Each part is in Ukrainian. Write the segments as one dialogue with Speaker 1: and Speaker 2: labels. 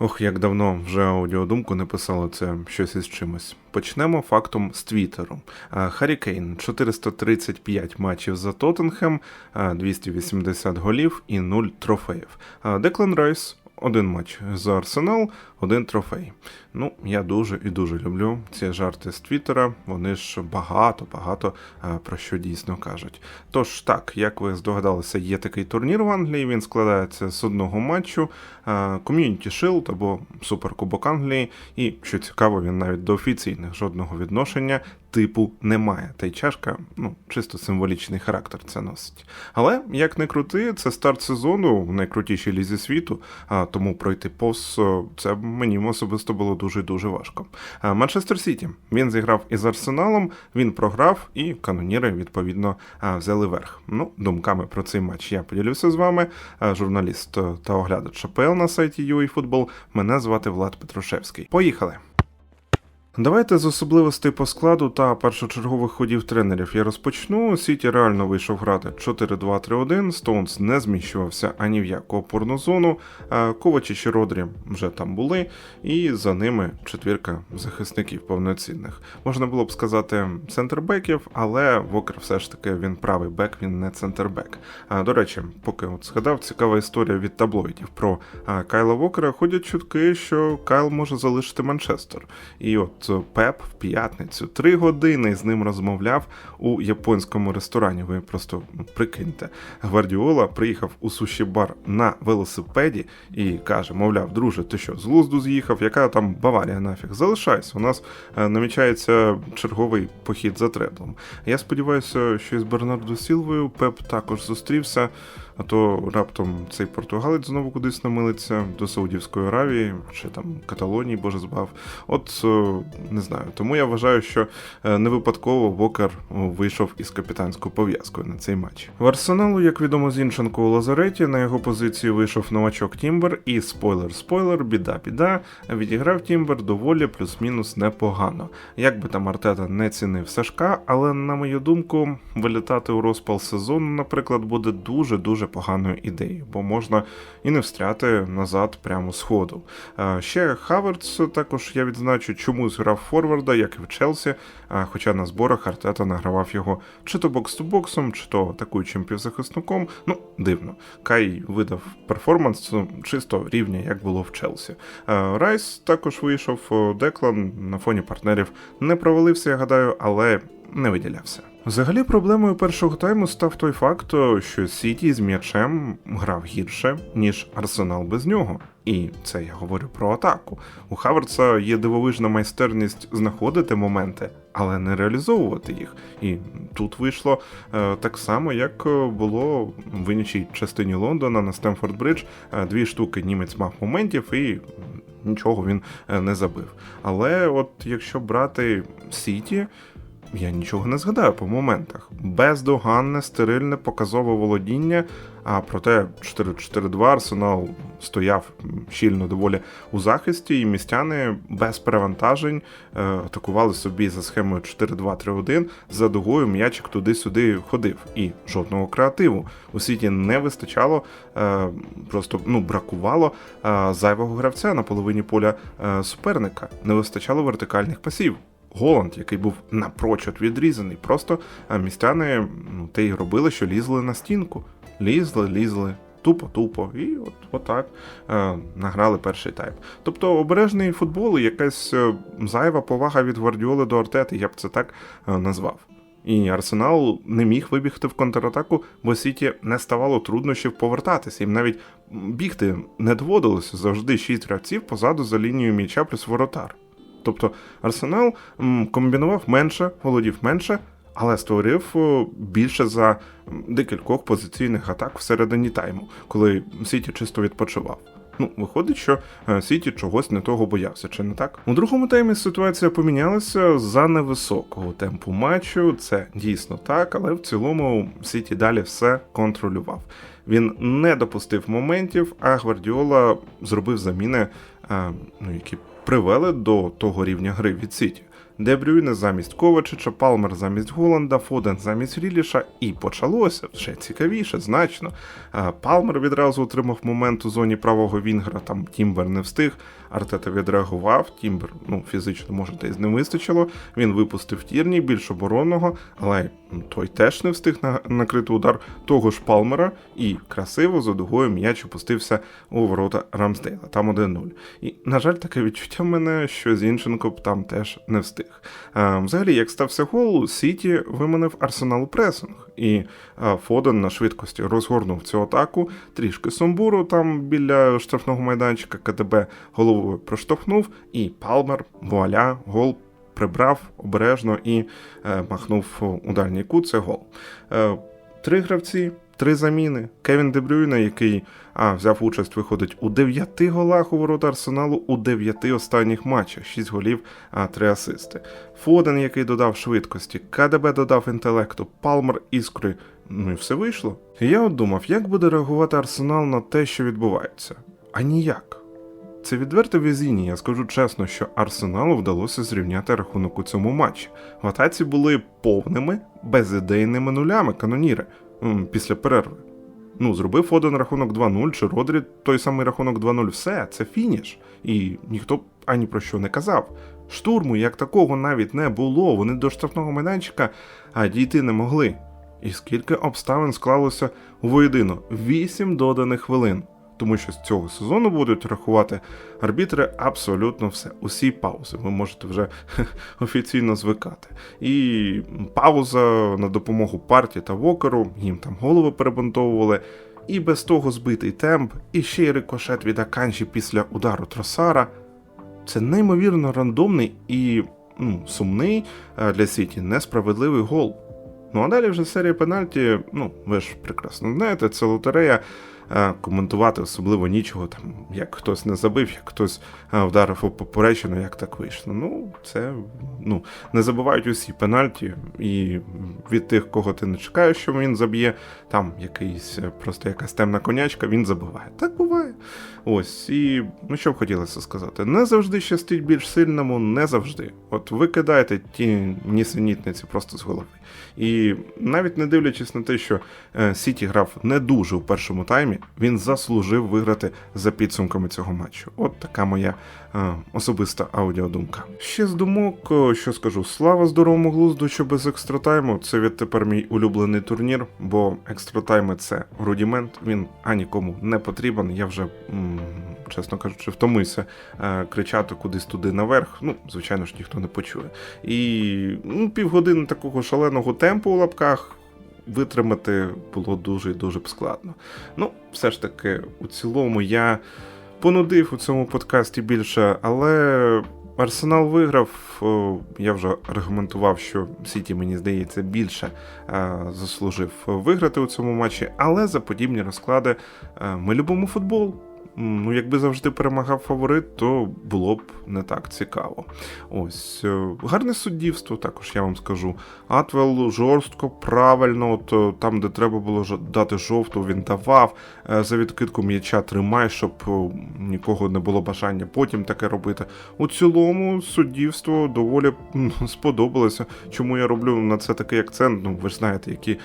Speaker 1: Ох, як давно вже аудіодумку не писало це щось із чимось. Почнемо фактом з Твіттеру. Харікейн, Харі Кейн 435 матчів за Тоттенхем, а, 280 голів і 0 трофеїв. А, Деклан Райс один матч за Арсенал, один трофей. Ну, я дуже і дуже люблю ці жарти з Твіттера. Вони ж багато-багато е, про що дійсно кажуть. Тож так, як ви здогадалися, є такий турнір в Англії. Він складається з одного матчу Community Shield або Суперкубок Англії. І що цікаво, він навіть до офіційних жодного відношення типу немає. Та й чашка, ну, чисто символічний характер це носить. Але як не крути, це старт сезону в найкрутішій лізі світу, а тому пройти повз е, це мені особисто було дуже дуже важко. Манчестер Сіті він зіграв із Арсеналом, він програв, і каноніри відповідно взяли верх. Ну, думками про цей матч я поділюся з вами. Журналіст е, та оглядач АПЛ на сайті UAFootball. Мене звати Влад Петрушевський. Поїхали! Давайте з особливостей по складу та першочергових ходів тренерів я розпочну. Сіті реально вийшов грати 4-2-3-1, Стоунс не зміщувався ані в яку опорну зону. а Ковачі і Родрі вже там були, і за ними четвірка захисників повноцінних. Можна було б сказати центрбеків, але Вокер все ж таки він правий бек, він не центрбек. А до речі, поки от згадав, цікава історія від таблоїдів про Кайла Вокера. Ходять чутки, що Кайл може залишити Манчестер. І от Пеп в п'ятницю три години з ним розмовляв у японському ресторані. Ви просто прикиньте. Гвардіола приїхав у суші-бар на велосипеді і каже: мовляв, друже, ти що, з глузду з'їхав? Яка там Баварія нафіг? Залишайся. У нас е, намічається черговий похід за треблом. Я сподіваюся, що із Бернардо Сілвою Пеп також зустрівся. А то раптом цей португалець знову кудись намилиться до Саудівської Аравії чи там Каталонії, боже збав. От е, не знаю. Тому я вважаю, що е, не випадково Вокер вийшов із капітанською пов'язкою на цей матч. В Арсеналу, як відомо, Зінченко у Лазареті на його позиції вийшов новачок Тімбер, і спойлер-спойлер, біда-біда. Відіграв Тімбер доволі плюс-мінус непогано. Як би там Артета не цінив Сашка, але на мою думку, вилітати у розпал сезону, наприклад, буде дуже дуже поганою ідеєю, бо можна і не встряти назад прямо з ходу. Ще Хаверц також я відзначу, чомусь грав Форварда, як і в Челсі, хоча на зборах Артета награвав його чи то бокс-то-боксом, чи то атакуючим півзахисником. Ну, дивно. Кай видав перформанс ну, чисто рівня, як було в Челсі. Райс також вийшов, Деклан на фоні партнерів не провалився, я гадаю, але не виділявся. Взагалі, проблемою першого тайму став той факт, що Сіті з м'ячем грав гірше, ніж Арсенал без нього. І це я говорю про атаку. У Хаверца є дивовижна майстерність знаходити моменти, але не реалізовувати їх. І тут вийшло е, так само, як було в іншій частині Лондона на Стемфорд Бридж. Е, дві штуки німець мав моментів і. Нічого він е, не забив. Але от якщо брати Сіті, я нічого не згадаю по моментах. Бездоганне, стерильне, показове володіння. А проте 4-4-2 Арсенал стояв щільно доволі у захисті, і містяни без перевантажень е, атакували собі за схемою 4-2-3-1. За дугою м'ячик туди-сюди ходив. І жодного креативу. У світі не вистачало, е, просто ну бракувало е, зайвого гравця на половині поля суперника. Не вистачало вертикальних пасів. Голланд, який був напрочуд відрізаний. Просто містяни ну, те й робили, що лізли на стінку. Лізли, лізли, тупо-тупо. І от отак е, награли перший тайп. Тобто обережний футбол і якась е, зайва повага від Гвардіоли до Артети, я б це так е, назвав. І Арсенал не міг вибігти в контратаку, бо Сіті не ставало труднощів повертатися. Їм навіть бігти не доводилося завжди шість гравців позаду за лінією м'яча плюс воротар. Тобто Арсенал комбінував менше, володів менше, але створив більше за декількох позиційних атак всередині тайму, коли Сіті чисто відпочивав. Ну, виходить, що е, Сіті чогось не того боявся, чи не так? У другому таймі ситуація помінялася за невисокого темпу матчу. Це дійсно так, але в цілому Сіті далі все контролював. Він не допустив моментів, а Гвардіола зробив заміни, е, ну які привели до того рівня гри від Сіті. Дебрюйне замість Ковачича, Палмер замість Голланда, Фоден замість Ріліша, і почалося вже цікавіше, значно. Е, Палмер відразу отримав момент у зоні правого Вінгера, там Тімбер не встиг. Артета відреагував, Тімбер ну, фізично може десь не вистачило. Він випустив тірні, більш оборонного, але той теж не встиг на, накрити удар того ж Палмера і красиво за дугою м'яч опустився у ворота Рамсдейла. Там 1-0. І, на жаль, таке відчуття в мене, що Зінченко б там теж не встиг. А, взагалі, як стався гол, Сіті виманив арсеналу пресинг, і Фоден на швидкості розгорнув цю атаку, трішки сумбуру там біля штрафного майданчика КДБ головою проштовхнув, і Палмер, вуаля, гол прибрав обережно і е, махнув у дальній кут. Це гол. Е, три гравці, три заміни. Кевін Дебрюйне, який а, взяв участь, виходить у дев'яти голах у ворота Арсеналу у дев'яти останніх матчах, шість голів, а три асисти. Фоден, який додав швидкості, КДБ додав інтелекту, Палмер іскри. Ну і все вийшло. Я от думав, як буде реагувати Арсенал на те, що відбувається. А ніяк. Це відверте везіння, я скажу чесно, що Арсеналу вдалося зрівняти рахунок у цьому матчі. В атаці були повними, безідейними нулями каноніри після перерви. Ну, зробив один рахунок 2-0, чи Родрі той самий рахунок 2-0. Все, це фініш. І ніхто ані про що не казав. Штурму як такого навіть не було. Вони до штрафного майданчика а, дійти не могли. І скільки обставин склалося воєдино? Вісім доданих хвилин. Тому що з цього сезону будуть рахувати арбітри абсолютно все. Усі паузи. Ви можете вже офіційно звикати. І пауза на допомогу парті та Вокеру, їм там голови перебунтовували. І без того збитий темп, і ще й рикошет від Аканші після удару Тросара. Це неймовірно рандомний і ну, сумний е, для Сіті несправедливий гол. Ну а далі вже серія пенальті, ну ви ж прекрасно знаєте, це лотерея. Е, Коментувати особливо нічого, там як хтось не забив, як хтось е, вдарив у поперечину, як так вийшло. Ну, це ну не забувають усі пенальті, і від тих, кого ти не чекаєш, що він заб'є, там якийсь е, просто якась темна конячка, він забиває. Так буває. Ось і ну що б хотілося сказати, не завжди щастить більш сильному, не завжди. От ви кидаєте ті нісенітниці просто з голови. І навіть не дивлячись на те, що Сіті грав не дуже у першому таймі, він заслужив виграти за підсумками цього матчу. От така моя е, особиста аудіодумка. Ще з думок, що скажу, слава здоровому глузду, що без екстратайму це відтепер мій улюблений турнір, бо екстратайми це рудімент, він анікому не потрібен. Я вже, м, чесно кажучи, втомився е, кричати кудись туди наверх. Ну, звичайно ж, ніхто не почує. І ну, півгодини такого шаленого темпу у лапках. Витримати було дуже і дуже б складно. Ну, все ж таки, у цілому я понудив у цьому подкасті більше, але Арсенал виграв. Я вже аргументував, що Сіті, мені здається, більше е, заслужив виграти у цьому матчі, але за подібні розклади е, ми любимо футбол. Ну, якби завжди перемагав фаворит, то було б не так цікаво. Ось е, гарне суддівство, також я вам скажу. Атвел жорстко, правильно, от е, там, де треба було дати жовту, він давав. Е, За відкидку м'яча тримай, щоб нікого не було бажання потім таке робити. У цілому суддівство доволі сподобалося. Чому я роблю на це такий акцент? Ну, ви ж знаєте, які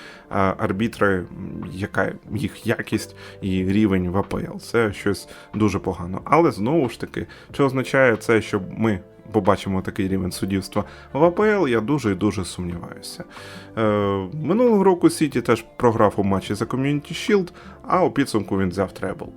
Speaker 1: арбітри, яка їх якість і рівень в АПЛ. Це щось дуже погано. Але знову ж таки, чи означає це, що ми побачимо такий рівень суддівства в АПЛ, я дуже і дуже сумніваюся. Е, минулого року Сіті теж програв у матчі за Community Shield, а у підсумку він взяв требл.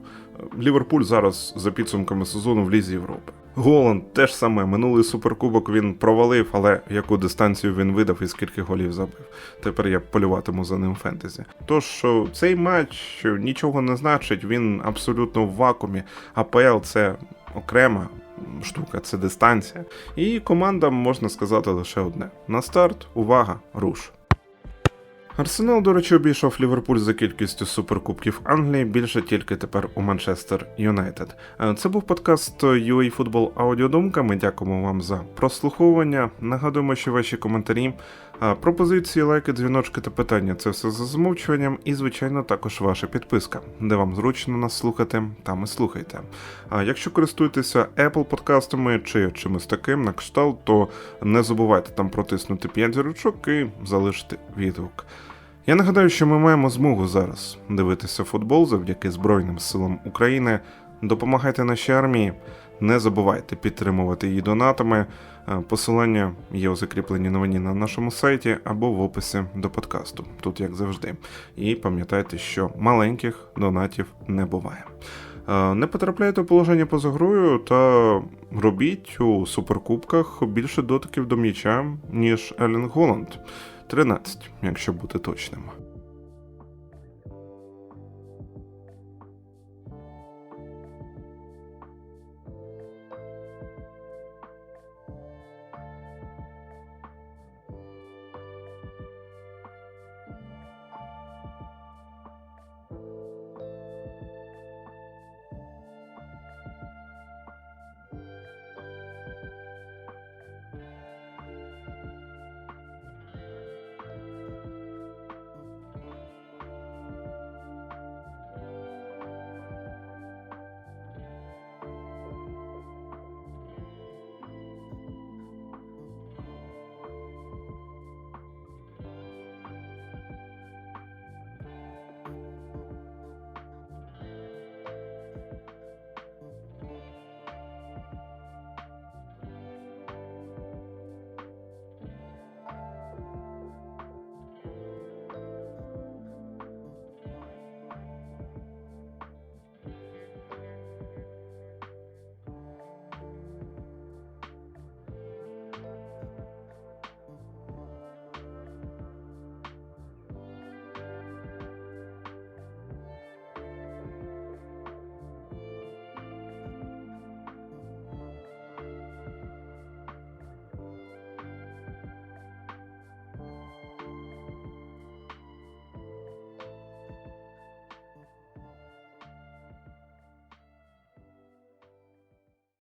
Speaker 1: Ліверпуль зараз за підсумками сезону в Лізі Європи. Голланд теж саме. Минулий суперкубок він провалив, але яку дистанцію він видав і скільки голів забив. Тепер я полюватиму за ним фентезі. Тож цей матч нічого не значить, він абсолютно в вакуумі. АПЛ це окрема штука, це дистанція. І командам можна сказати лише одне: на старт, увага, руш. Арсенал, до речі, обійшов Ліверпуль за кількістю суперкубків Англії, більше тільки тепер у Манчестер Юнайтед. Е, Це був подкаст UA Football Аудіодумка. Ми дякуємо вам за прослуховування. Нагадуємо, що ваші коментарі Пропозиції, лайки, дзвіночки та питання це все за замовчуванням, і, звичайно, також ваша підписка, де вам зручно нас слухати, там і слухайте. А якщо користуєтеся Apple подкастами чи чимось таким на кшталт, то не забувайте там протиснути 5 зірочок і залишити відгук. Я нагадаю, що ми маємо змогу зараз дивитися футбол завдяки Збройним силам України. Допомагайте нашій армії, не забувайте підтримувати її донатами. Е, Посилання є у закріпленій новині на нашому сайті або в описі до подкасту, тут як завжди. І пам'ятайте, що маленьких донатів не буває. Е, Не потрапляйте в положення поза грою та робіть у суперкубках більше дотиків до м'яча, ніж Елін Голланд. 13, якщо бути точним.